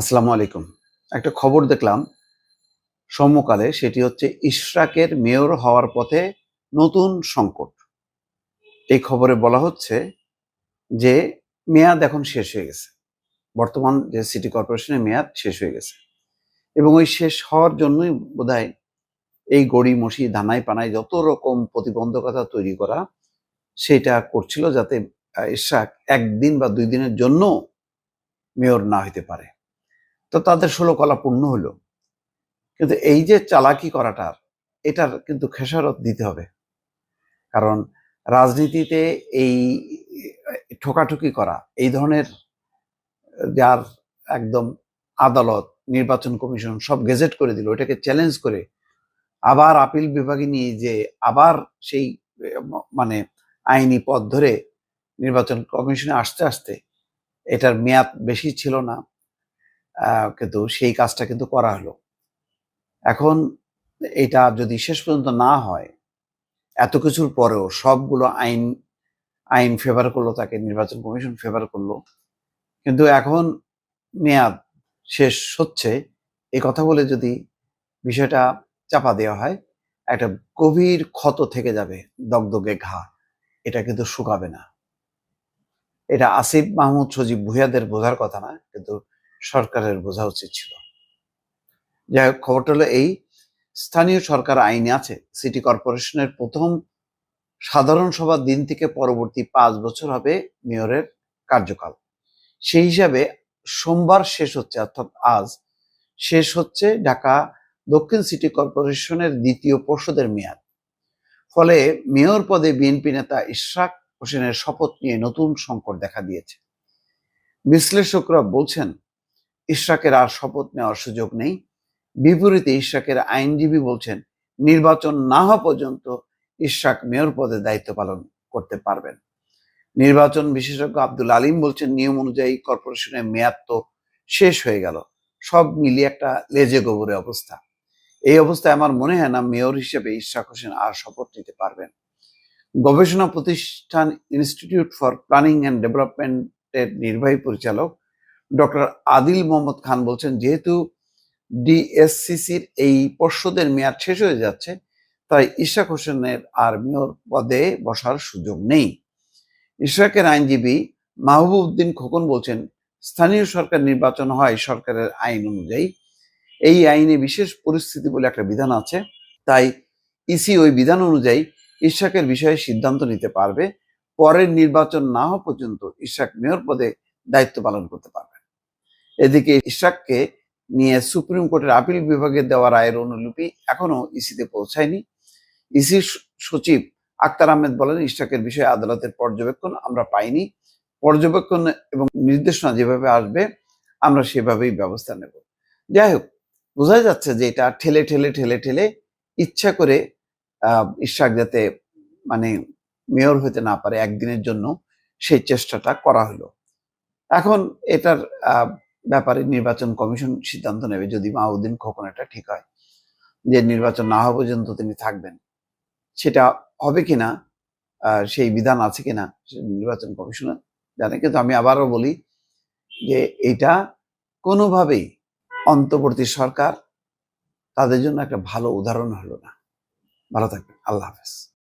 আসসালামু আলাইকুম। একটা খবর দেখলাম সমকালে, সেটি হচ্ছে ইশরাকের মেয়র হওয়ার পথে নতুন সংকট। এই খবরে বলা হচ্ছে যে, মেয়াদ এখন শেষ হয়ে গেছে। বর্তমান যে সিটি কর্পোরেশনের মেয়াদ শেষ হয়ে গেছে। এবং ওই শেষ হওয়ার জন্যই বোধহয় এই গড়ি, মসি, দানাই পানায় যত রকম প্রতিবন্ধকতা তৈরি করা, সেটা করছিল যাতে ইশরাক একদিন বা দুই দিনের জন্য মেয়র না হইতে পারে। তো তাদের ষোলো কলা পূর্ণ হলো। কিন্তু এই যে চালাকি করাটার এটার কিন্তু খেসারত দিতে হবে। কারণ রাজনীতিতে এই ঠোকাঠুকি করা, এই ধরনের যার একদম আদালত, নির্বাচন কমিশন সব গেজেট করে দিল, এটাকে চ্যালেঞ্জ করে আবার আপিল বিভাগে নিয়ে যে আবার সেই মানে আইনি পথ ধরে নির্বাচন কমিশনে আসতে আসতে এটার মেয়াদ বেশি ছিল না। কিন্তু সেই কাজটা কিন্তু করা হলো। এখন এটা যদি শেষ পর্যন্ত না হয়, এত কিছুর পরেও সবগুলো আইন আইন ফেভার করল, তাকে নির্বাচন কমিশন ফেভার করল। কিন্তু এখন মেয়াদ শেষ হচ্ছে এই কথা বলে যদি বিষয়টা চাপা দেওয়া হয়, একটা গভীর ক্ষত থেকে যাবে দগদগে ঘা। এটা কিন্তু শুকাবে না। এটা আসিফ মাহমুদ সজীব ভুইয়াদের বোঝার কথা না, কিন্তু সরকারের বোঝা উচিত ছিল। যাই হোক, খবরটা হলো এই, স্থানীয় সরকার আইনে আছে, সিটি কর্পোরেশনের প্রথম সাধারণ সভার দিন থেকে পরবর্তী পাঁচ বছর হবে মেয়রের কার্যকাল। সেই হিসাবে সোমবার শেষ হচ্ছে, অর্থাৎ আজ শেষ হচ্ছে ঢাকা দক্ষিণ সিটি কর্পোরেশনের দ্বিতীয় পর্ষদের মেয়াদ। ফলে মেয়র পদে বিএনপি নেতা ইশরাক হোসেনের শপথ নিয়ে নতুন সংকট দেখা দিয়েছে। বিশ্লেষকরা বলছেন ইশরাকের আর শপথ নেওয়ার সুযোগ নেই। বিপরীতে ইশরাকের আইনজীবী বলছেন, নির্বাচন না হওয়া পর্যন্ত ইশরাক মেয়র পদে দায়িত্ব পালন করতে পারবেন। নির্বাচন বিশেষজ্ঞ আব্দুল আলিম বলছেন, নিয়ম অনুযায়ী কর্পোরেশনের মেয়াদ তো শেষ হয়ে গেল। সব মিলিয়ে একটা লেজে গোবরে অবস্থা। এই অবস্থায় আমার মনে হয় না মেয়র হিসেবে ইশরাক হোসেন আর শপথ নিতে পারবেন। গবেষণা প্রতিষ্ঠান ইনস্টিটিউট ফর প্ল্যানিং অ্যান্ড ডেভেলপমেন্টের নির্বাহী পরিচালক ডক্টর আদিল মোহাম্মদ খান বলছেন, যেহেতু ডিএসসিসির এই পর্ষদের মেয়াদ শেষ হয়ে যাচ্ছে, তাই ইশাক হোসেনের আর মেয়র পদে বসার সুযোগ নেই। ইশরাকের আইনজীবী মাহবুব উদ্দিন খোকন বলছেন, স্থানীয় সরকার নির্বাচন হয় সরকারের আইন অনুযায়ী। এই আইনে বিশেষ পরিস্থিতি বলে একটা বিধান আছে, তাই ইসি ওই বিধান অনুযায়ী ইশাকের বিষয়ে সিদ্ধান্ত নিতে পারবে। পরের নির্বাচন না হওয়া পর্যন্ত ইশাক মেয়র পদে দায়িত্ব পালন করতে পারবে। এদিকে ইশাককে নিয়ে সুপ্রিম কোর্টের আপিল বিভাগে দেওয়া রায়ের অনুলিপি এখনও ইসিতে পৌঁছায়নি। ইসি সচিব আক্তার আহমেদ বলেন, ইশাকের বিষয়ে আদালতের পর্যবেক্ষণ আমরা পাইনি। পর্যবেক্ষণ এবং নির্দেশনা যেভাবে আসবে, আমরা সেভাবেই ব্যবস্থা নেব। যাই হোক, বোঝা যাচ্ছে যে এটা ঠেলে ঠেলে ঠেলে ঠেলে ইচ্ছা করে ইশাক যাতে মানে মেয়র হতে না পারে একদিনের জন্য, সেই চেষ্টাটা করা হলো। এখন এটার ব্যাপারে নির্বাচন কমিশন সিদ্ধান্ত নেবে যদি মাহউদ্দিন খোকন এটা ঠিক হয়, যে নির্বাচন না হওয়া পর্যন্ত তিনি থাকবেন। সেটা হবে কিনা সেই বিধান আছে কিনা নির্বাচন কমিশন জানে। কিন্তু আমি আবারও বলি যে এটা কোনোভাবেই অন্তর্বর্তী সরকার তাদের জন্য একটা ভালো উদাহরণ হলো না। ভালো থাকবেন। আল্লাহ হাফেজ।